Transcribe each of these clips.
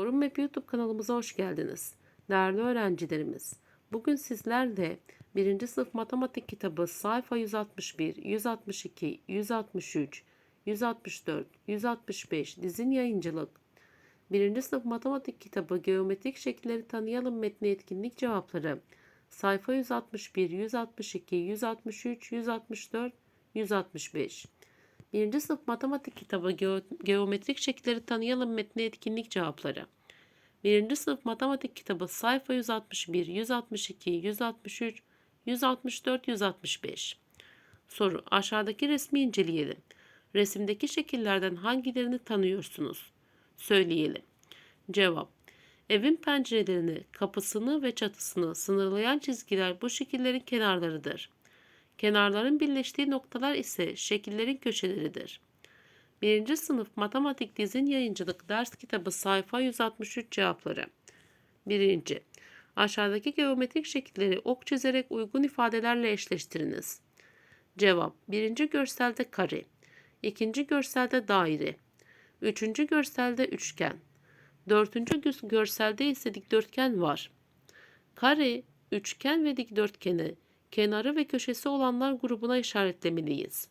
Forum Map YouTube kanalımıza hoş geldiniz. Değerli öğrencilerimiz, bugün sizlerle 1. sınıf matematik kitabı sayfa 161, 162, 163, 164, 165 dizin yayıncılık, 1. sınıf matematik kitabı geometrik şekilleri tanıyalım metni etkinlik cevapları, sayfa 161, 162, 163, 164, 165. 1. sınıf matematik kitabı Geo- geometrik şekilleri tanıyalım metni etkinlik cevapları. 1. sınıf matematik kitabı sayfa 161, 162, 163, 164, 165. Soru aşağıdaki resmi inceleyelim. Resimdeki şekillerden hangilerini tanıyorsunuz? Söyleyelim. Cevap Evin pencerelerini, kapısını ve çatısını sınırlayan çizgiler bu şekillerin kenarlarıdır. Kenarların birleştiği noktalar ise şekillerin köşeleridir. 1. sınıf matematik dizin yayıncılık ders kitabı sayfa 163 cevapları. 1. Aşağıdaki geometrik şekilleri ok çizerek uygun ifadelerle eşleştiriniz. Cevap 1. görselde kare, 2. görselde daire, 3. görselde üçgen, 4. gö- görselde ise dikdörtgen var. Kare, üçgen ve dikdörtgeni kenarı ve köşesi olanlar grubuna işaretlemeliyiz.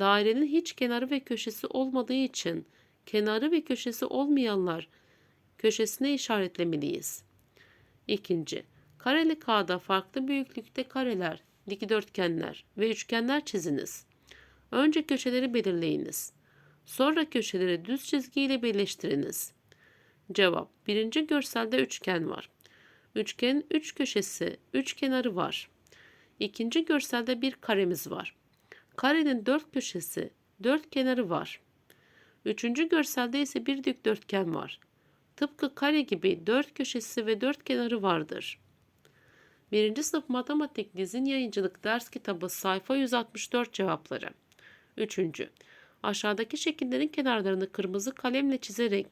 Dairenin hiç kenarı ve köşesi olmadığı için kenarı ve köşesi olmayanlar köşesine işaretlemeliyiz. İkinci, kareli kağıda farklı büyüklükte kareler, dikdörtgenler ve üçgenler çiziniz. Önce köşeleri belirleyiniz. Sonra köşeleri düz çizgiyle birleştiriniz. Cevap, birinci görselde üçgen var. Üçgenin üç köşesi, üç kenarı var. İkinci görselde bir karemiz var. Karenin dört köşesi, dört kenarı var. Üçüncü görselde ise bir dikdörtgen var. Tıpkı kare gibi dört köşesi ve dört kenarı vardır. Birinci sınıf matematik dizin yayıncılık ders kitabı sayfa 164 cevapları. Üçüncü, aşağıdaki şekillerin kenarlarını kırmızı kalemle çizerek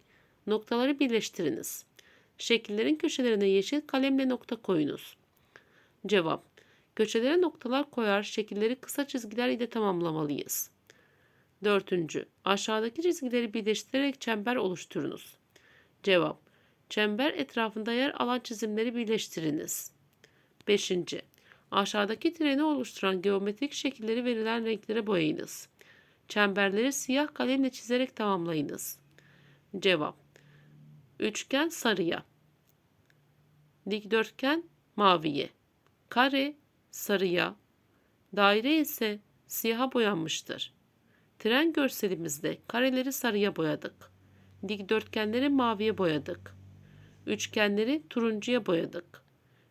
noktaları birleştiriniz. Şekillerin köşelerine yeşil kalemle nokta koyunuz. Cevap Köşelere noktalar koyar, şekilleri kısa çizgiler ile tamamlamalıyız. Dördüncü, aşağıdaki çizgileri birleştirerek çember oluşturunuz. Cevap, çember etrafında yer alan çizimleri birleştiriniz. Beşinci, aşağıdaki treni oluşturan geometrik şekilleri verilen renklere boyayınız. Çemberleri siyah kalemle çizerek tamamlayınız. Cevap, üçgen sarıya, dikdörtgen maviye, kare sarıya, daire ise siyaha boyanmıştır. Tren görselimizde kareleri sarıya boyadık. Dikdörtgenleri maviye boyadık. Üçgenleri turuncuya boyadık.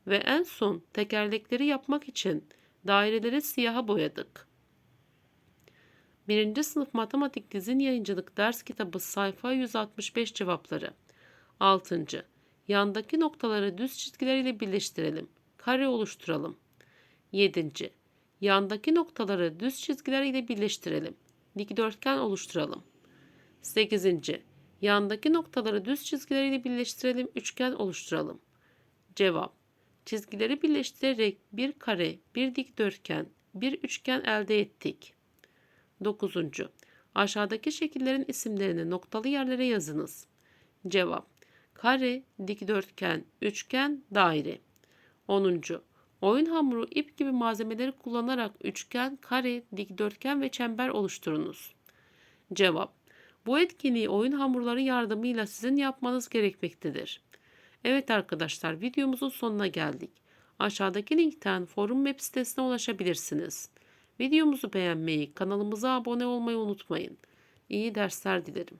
Ve en son tekerlekleri yapmak için daireleri siyaha boyadık. 1. sınıf matematik dizin yayıncılık ders kitabı sayfa 165 cevapları. 6. Yandaki noktaları düz çizgiler ile birleştirelim. Kare oluşturalım. 7. Yandaki noktaları düz çizgiler ile birleştirelim. Dikdörtgen oluşturalım. 8. Yandaki noktaları düz çizgiler ile birleştirelim. Üçgen oluşturalım. Cevap. Çizgileri birleştirerek bir kare, bir dikdörtgen, bir üçgen elde ettik. 9. Aşağıdaki şekillerin isimlerini noktalı yerlere yazınız. Cevap. Kare, dikdörtgen, üçgen, daire. 10. Oyun hamuru ip gibi malzemeleri kullanarak üçgen, kare, dikdörtgen ve çember oluşturunuz. Cevap. Bu etkinliği oyun hamurları yardımıyla sizin yapmanız gerekmektedir. Evet arkadaşlar videomuzun sonuna geldik. Aşağıdaki linkten forum web sitesine ulaşabilirsiniz. Videomuzu beğenmeyi, kanalımıza abone olmayı unutmayın. İyi dersler dilerim.